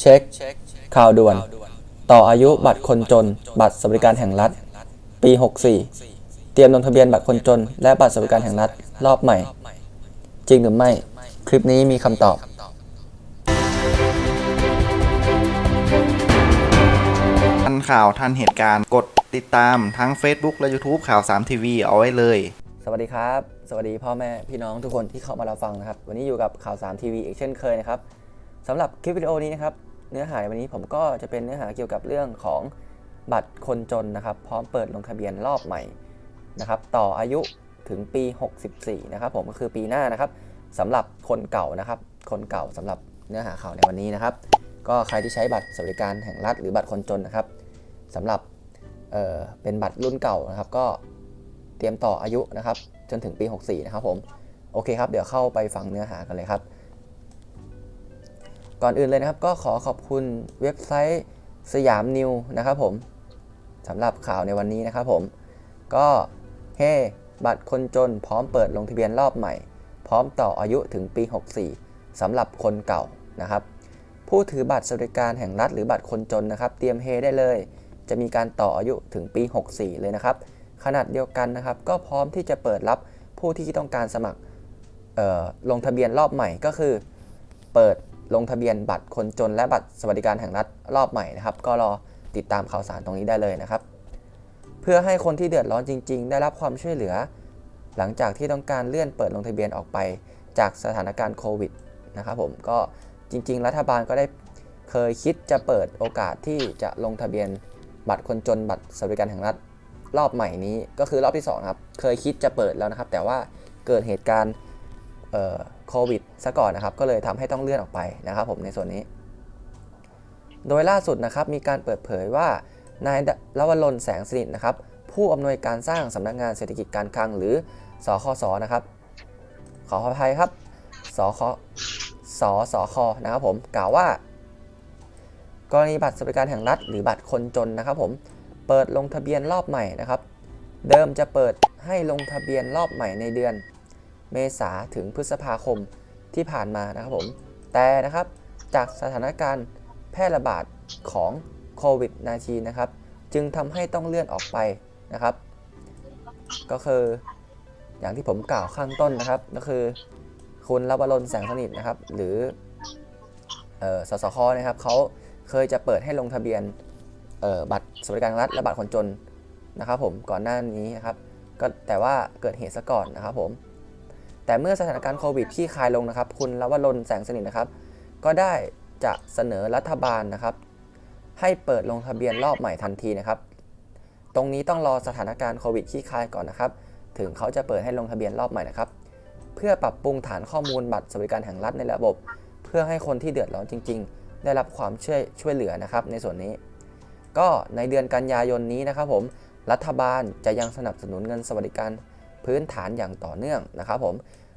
เช็ค ข่าวด่วน ต่ออายุบัตรคนจน บัตรสวัสดิการแห่งรัฐ ปี 64 เตรียมลงทะเบียนบัตรคนจน และบัตรสวัสดิการแห่งรัฐ รอบใหม่ จริงหรือไม่ คลิปนี้มีคำตอบทันข่าวทันเหตุการณ์กดติดตามทั้ง Facebook และ YouTube ข่าว3ทีวีเอาไว้เลย สวัสดีครับ สวัสดีพ่อแม่พี่น้องทุกคนที่เข้ามารับฟังนะครับ วันนี้อยู่กับข่าว3ทีวีอีกเช่นเคยนะครับ สำหรับคลิปวิดีโอนี้นะครับ เนื้อหาในวันนี้ผมก็จะเป็นเนื้อหาเกี่ยวกับเรื่องของบัตรคนจนนะครับ พร้อมเปิดลงทะเบียนรอบใหม่นะครับ ต่ออายุถึงปี 64 นะครับ ผมก็คือปีหน้านะครับสำหรับคนเก่านะครับ คนเก่าสำหรับเนื้อหาข่าวในวันนี้นะครับ ก็ใครที่ใช้บัตรสวัสดิการแห่งรัฐหรือบัตรคนจนนะครับสำหรับเเป็นบัตรรุ่นเก่านะครับ ก็เตรียมต่ออายุนะครับ จนถึงปี 64 นะครับผมโอเคครับ เดี๋ยวเข้าไปฟังเนื้อหากันเลยครับ ก่อนอื่นเลยนะครับ ก็ขอขอบคุณเว็บไซต์สยามนิวนะครับผมสำหรับข่าวในวันนี้นะครับผม ก็เฮ้บัตรคนจนพร้อมเปิดลงทะเบียนรอบใหม่ พร้อมต่ออายุถึงปี 64สำหรับคนเก่านะครับ ผู้ถือบัตรสวัสดิการแห่งรัฐหรือบัตรคนจนนะครับ เตรียมเฮได้เลย จะมีการต่ออายุถึงปี 64 เลยนะครับ ขนาดเดียวกันนะครับ ก็พร้อมที่จะเปิดรับผู้ที่ต้องการสมัครลงทะเบียนรอบใหม่ก็คือ เปิด ลงทะเบียนบัตรคนจนและบัตรสวัสดิการแห่งรัฐรอบใหม่นะครับ ก็รอติดตามข่าวสารตรงนี้ได้เลยนะครับ เพื่อให้คนที่เดือดร้อนจริง ๆ ได้รับความช่วยเหลือ หลังจากที่ต้องการเลื่อนเปิดลงทะเบียนออกไปจากสถานการณ์โควิดนะครับผมก็จริง ๆ รัฐบาลก็ได้เคยคิดจะเปิดโอกาสที่จะลงทะเบียนบัตรคนจนบัตรสวัสดิการแห่งรัฐรอบใหม่นี้ก็คือรอบที่2ครับเคยคิดจะเปิดแล้วนะครับ แต่ว่าเกิดเหตุการณ์ โควิดซะก่อนนะครับ ก็เลยทำให้ต้องเลื่อนออกไปนะครับผมในส่วนนี้ โดยล่าสุดนะครับมีการเปิดเผยว่านายลวรนแสงสนิทนะครับ ผู้อำนวยการสร้างสำนักงานเศรษฐกิจการคลังหรือสคสนะครับ ขออภัยครับสคสสคนะครับผมกล่าวว่า กรณีบัตรสวัสดิการแห่งรัฐ หรือบัตรคนจนนะครับผมเปิดลงทะเบียนรอบใหม่นะครับ เดิมจะเปิดให้ลงทะเบียนรอบใหม่ในเดือน เมษาถึงพฤษภาคมที่ผ่านมานะครับผม แต่นะครับจากสถานการณ์แพร่ระบาดของโควิด -19 นะครับ จึงทำให้ต้องเลื่อนออกไปนะครับ ก็คืออย่างที่ผมกล่าวข้างต้นนะครับ ก็คือคุณรวรนแสงสนิทนะครับ หรือสสคนะครับเขาเคยจะเปิดให้ลงทะเบียนบัตรสวัสดิการรัฐและบัตรคนจนนะครับผมก่อนหน้านี้นะครับก็แต่ว่าเกิดเหตุซะก่อนนะครับผม แต่เมื่อสถานการณ์โควิดที่คลายลงนะครับ คุณลวรนแสงสนิทนะครับ ก็ได้จะเสนอรัฐบาลนะครับ ให้เปิดลงทะเบียนรอบใหม่ทันทีนะครับ ตรงนี้ต้องรอสถานการณ์โควิดที่คลายก่อนนะครับ ถึงเขาจะเปิดให้ลงทะเบียนรอบใหม่นะครับ เพื่อปรับปรุงฐานข้อมูลบัตรสวัสดิการแห่งรัฐในระบบ เพื่อให้คนที่เดือดร้อนจริง ๆ ได้รับความช่วยช่วยเหลือนะครับ ในส่วนนี้ ก็ในเดือนกันยายนนี้นะครับ ผมรัฐบาลจะยังสนับสนุนเงินสวัสดิการ พื้นฐานอย่างต่อเนื่องนะครับผม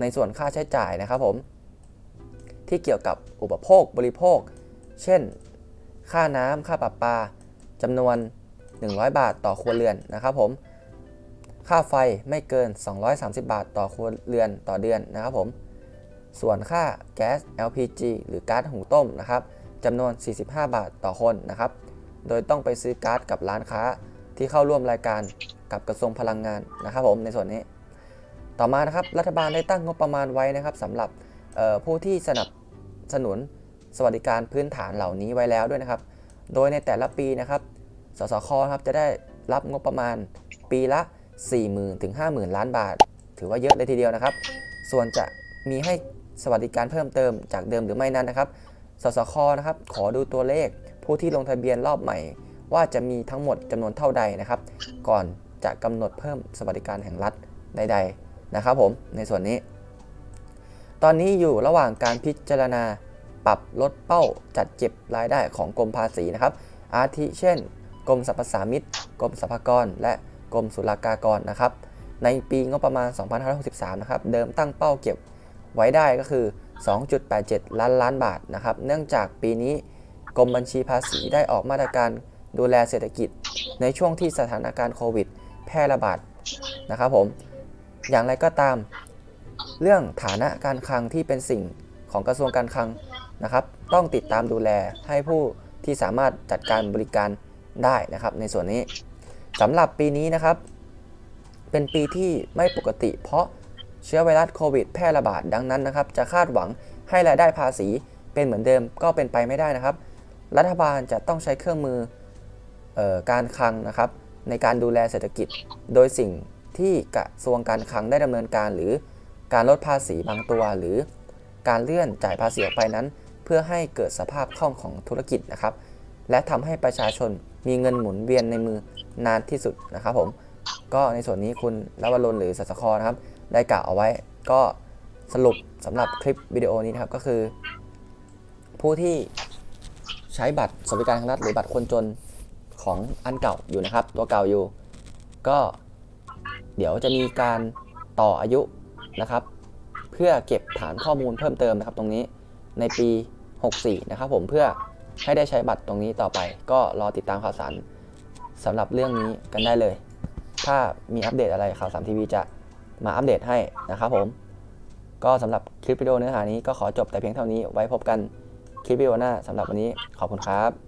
ในส่วนค่าใช้จ่ายนะครับผมที่เกี่ยวกับอุปโภคบริโภค เช่น ค่าน้ำค่าประปาจำนวน 100 บาทต่อครัวเรือนนะครับผมค่าไฟไม่เกิน 230 บาทต่อครัวเรือนต่อเดือนนะครับผมส่วนค่าแก๊ส LPG หรือก๊าซหุงต้มนะครับจำนวน 45 บาทต่อคนนะครับ โดยต้องไปซื้อก๊าซกับร้านค้าที่เข้าร่วมรายการ กับกระทรวงพลังงานนะครับผมในส่วนนี้ ต่อมานะครับรัฐบาลได้ตั้งงบประมาณไว้นะครับสำหรับผู้ที่สนับสนุนสวัสดิการพื้นฐานเหล่านี้ไว้แล้วด้วยนะครับ โดยในแต่ละปีนะครับ สสคครับจะได้รับงบประมาณปีละ 40,000ถึง50,000 ล้านบาท ถือว่าเยอะเลยทีเดียวนะครับ ส่วนจะมีให้สวัสดิการเพิ่มเติมจากเดิมหรือไม่นั้นนะครับ สสคนะครับขอดูตัวเลขผู้ที่ลงทะเบียนรอบใหม่ ว่าจะมีทั้งหมดจำนวนเท่าใดนะครับ ก่อน จะกำหนดเพิ่มสวัสดิการแห่งรัฐใดๆนะครับผมในส่วนนี้ ตอนนี้อยู่ระหว่างการพิจารณาปรับลดเป้าจัดเก็บรายได้ของกรมภาษีนะครับ อาทิเช่น กรมสรรพสามิตกรมสรรพากร และกรมศุลกากรนะครับ ในปีงบประมาณ 2563 นะครับ เดิมตั้งเป้าเก็บไว้ได้ก็คือ 2.87 ล้านล้านบาทนะครับ เนื่องจากปีนี้กรมบัญชีภาษีได้ออกมาตรการดูแลเศรษฐกิจในช่วงที่สถานการณ์โควิด แพร่ระบาดนะครับผมอย่างไรก็ตาม เรื่องฐานะการคลังที่เป็นสิ่งของกระทรวงการคลังนะครับ ต้องติดตามดูแลให้ผู้ที่สามารถจัดการบริการได้นะครับ ในส่วนนี้สำหรับปีนี้นะครับ เป็นปีที่ไม่ปกติ เพราะเชื้อไวรัสโควิดแพร่ระบาดดังนั้นนะครับ จะคาดหวังให้รายได้ภาษีเป็นเหมือนเดิมก็เป็นไปไม่ได้นะครับ รัฐบาลจะต้องใช้เครื่องมือออการคลังนะครับ ในการดูแลเศรษฐกิจ โดยสิ่งที่กระทรวงการคลังได้ดำเนินการหรือการลดภาษีบางตัว หรือการเลื่อนจ่ายภาษีออกไปนั้น เพื่อให้เกิดสภาพคล่องของธุรกิจนะครับ และทำให้ประชาชนมีเงินหมุนเวียนในมือนานที่สุดนะครับผมก็ในส่วนนี้คุณลวรนหรือสัสคอนะครับ ได้กล่าวเอาไว้ก็สรุปสำหรับคลิปวิดีโอนี้นะครับก็คือ ผู้ที่ใช้บัตรสวัสดิการแห่งรัฐหรือบัตรคนจน ของอันเก่าอยู่นะครับ ตัวเก่าอยู่ ก็เดี๋ยวจะมีการต่ออายุนะครับ เพื่อเก็บฐานข้อมูลเพิ่มเติมนะครับ ตรงนี้ในปี 64 นะครับ ผมเพื่อให้ได้ใช้บัตรตรงนี้ต่อไป ก็รอติดตามข่าวสารสำหรับเรื่องนี้กันได้เลย ถ้ามีอัปเดตอะไรข่าวสามทีวีจะมาอัปเดตให้นะครับผม ก็สำหรับคลิปวิดีโอเนื้อหานี้ก็ขอจบแต่เพียงเท่านี้ไว้พบกันคลิปวิดีโอหน้าสำหรับวันนี้ขอบคุณครับ